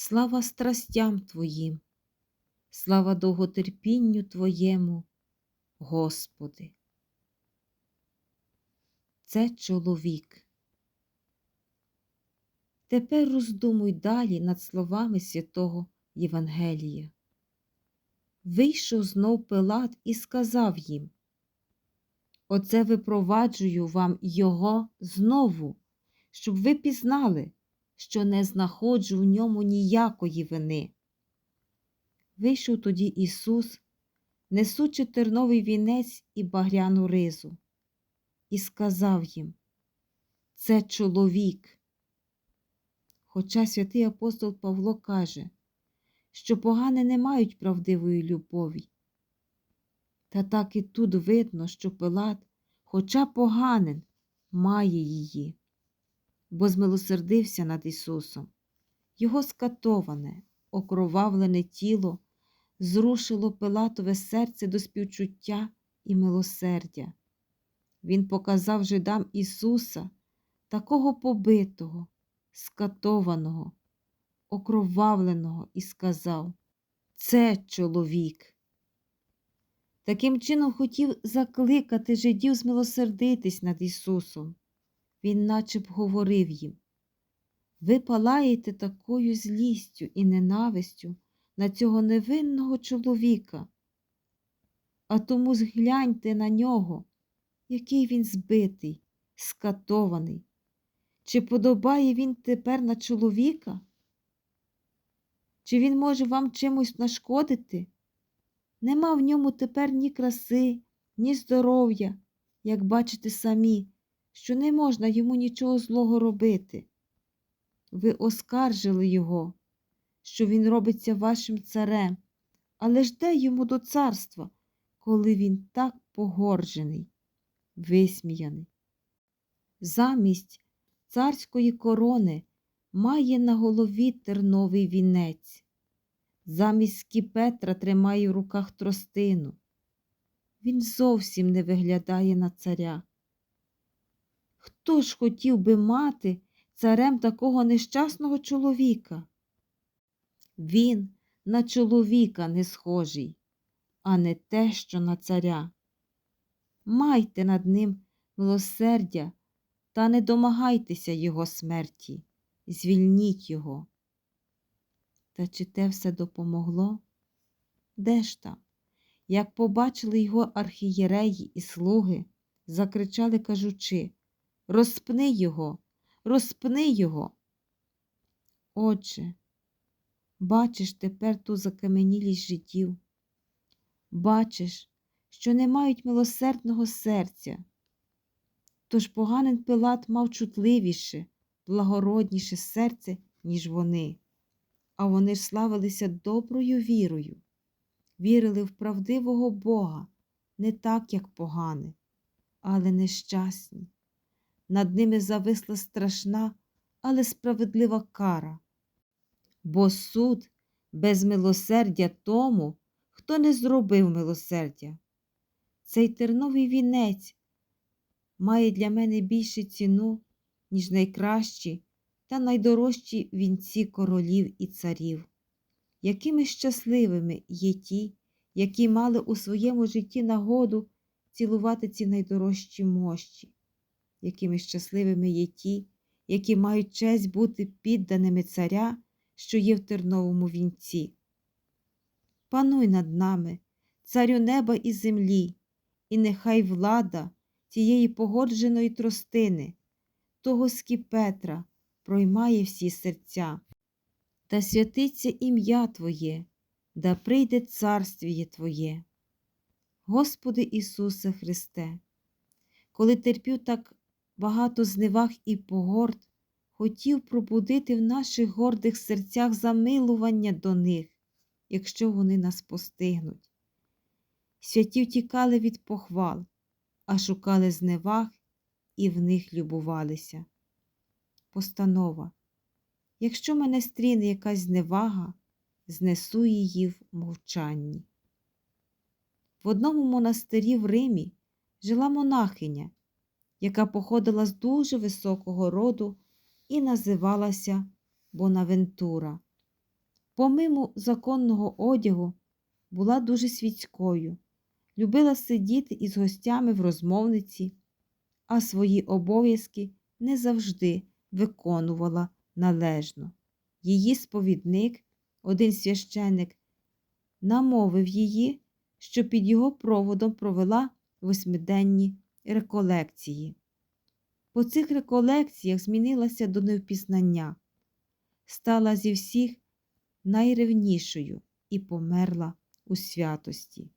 Слава страстям Твоїм, слава довготерпінню Твоєму, Господи. Це чоловік. Тепер роздумуй далі над словами святого Євангелія. Вийшов знов Пилат і сказав їм Оце випроваджую вам його знову, щоб ви пізнали, що не знаходжу в ньому ніякої вини. Вийшов тоді Ісус, несучи терновий вінець і багряну ризу, і сказав їм Це чоловік. Хоча святий апостол Павло каже, що погани не мають правдивої любові. Та так і тут видно, що Пилат, хоча поганин, має її, бо змилосердився над Ісусом. Його скатоване, окровавлене тіло зрушило Пилатове серце до співчуття і милосердя. Він показав жидам Ісуса, такого побитого, скатованого, окровавленого, і сказав Це чоловік. Таким чином хотів закликати жидів змилосердитись над Ісусом. Він наче б говорив їм ви палаєте такою злістю і ненавистю на цього невинного чоловіка, а тому згляньте на нього, який він збитий, скатований. Чи подобає він тепер на чоловіка? Чи він може вам чимось нашкодити? Нема в ньому тепер ні краси, ні здоров'я, як бачите самі, що не можна йому нічого злого робити. Ви оскаржили його, що він робиться вашим царем, але ж де йому до царства, коли він так погоржений, висміяний. Замість царської корони має на голові терновий вінець. Замість скіпетра тримає в руках тростину. Він зовсім не виглядає на царя. Хто ж хотів би мати царем такого нещасного чоловіка? Він на чоловіка не схожий, а не те, що на царя. Майте над ним милосердя та не домагайтеся його смерті, звільніть його. Та чи те все допомогло? Де ж там? Як побачили його архієреї і слуги, закричали, кажучи Розпни його, розпни його. Отже, бачиш тепер ту закаменілість життів, бачиш, що не мають милосердного серця. Тож поганин Пилат мав чутливіше, благородніше серце, ніж вони а вони ж славилися доброю вірою, вірили в правдивого Бога, не так, як погане, але нещасні. Над ними зависла страшна, але справедлива кара, бо суд без милосердя тому, хто не зробив милосердя. Цей терновий вінець має для мене більшу ціну, ніж найкращі та найдорожчі вінці королів і царів. Якими щасливими є ті, які мали у своєму житті нагоду цілувати ці найдорожчі мощі, якими щасливими є ті, які мають честь бути підданими царя, що є в терновому вінці. Пануй над нами, царю неба і землі, і нехай влада тієї погодженої тростини, того скіпетра, проймає всі серця. Та святиться ім'я Твоє, да прийде царствіє Твоє. Господи Ісусе Христе, коли терпів так багато зневаг і погорд, хотів пробудити в наших гордих серцях замилування до них, якщо вони нас постигнуть. Святі втікали від похвал, а шукали зневаг і в них любувалися постанова. Якщо мене стріне якась зневага, знесу її в мовчанні. В одному монастирі в Римі жила монахиня, яка походила з дуже високого роду і називалася Бонавентура. помимо законного одягу, була дуже світською, любила сидіти із гостями в розмовниці, а свої обов'язки не завжди виконувала належно. Її сповідник, один священик, намовив її, що під його проводом провела восьмиденні реколекції. По цих реколекціях змінилася до невпізнання, стала зі всіх найревнішою і померла у святості.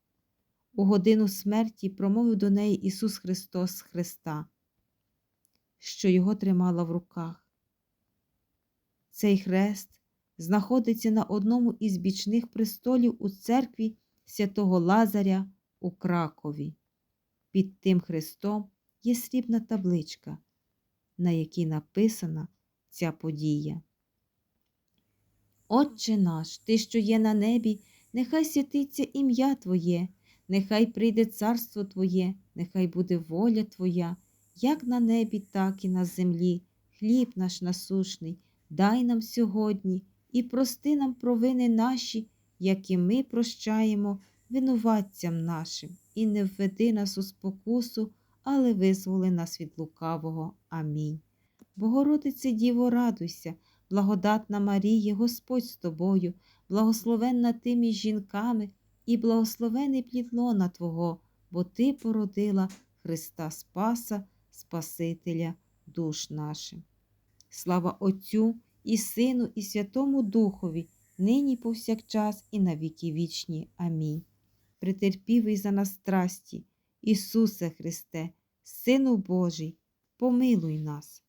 У годину смерті промовив до неї Ісус Христос Христа, що його тримала в руках. Цей хрест знаходиться на одному із бічних престолів у церкві святого Лазаря у Кракові. Під тим хрестом є срібна табличка, на якій написана ця подія. Отче наш, Ти, що є на небі, нехай святиться ім'я Твоє, нехай прийде царство Твоє, нехай буде воля Твоя, як на небі, так і на землі. Хліб наш насушний, дай нам сьогодні і прости нам провини наші, як і ми прощаємо винуватцям нашим, і не введи нас у спокусу, але визволи нас від лукавого. Амінь. Богородице Діво, радуйся, благодатна Марія, Господь з тобою, благословенна ти між жінками, і благословений плід лона Твого, бо Ти породила Христа Спаса, Спасителя душ наших. Слава Отцю і Сину, і Святому Духові, нині повсякчас, і на віки вічні. Амінь. Претерпівий за нас страсті, Ісусе Христе, Сину Божий, помилуй нас.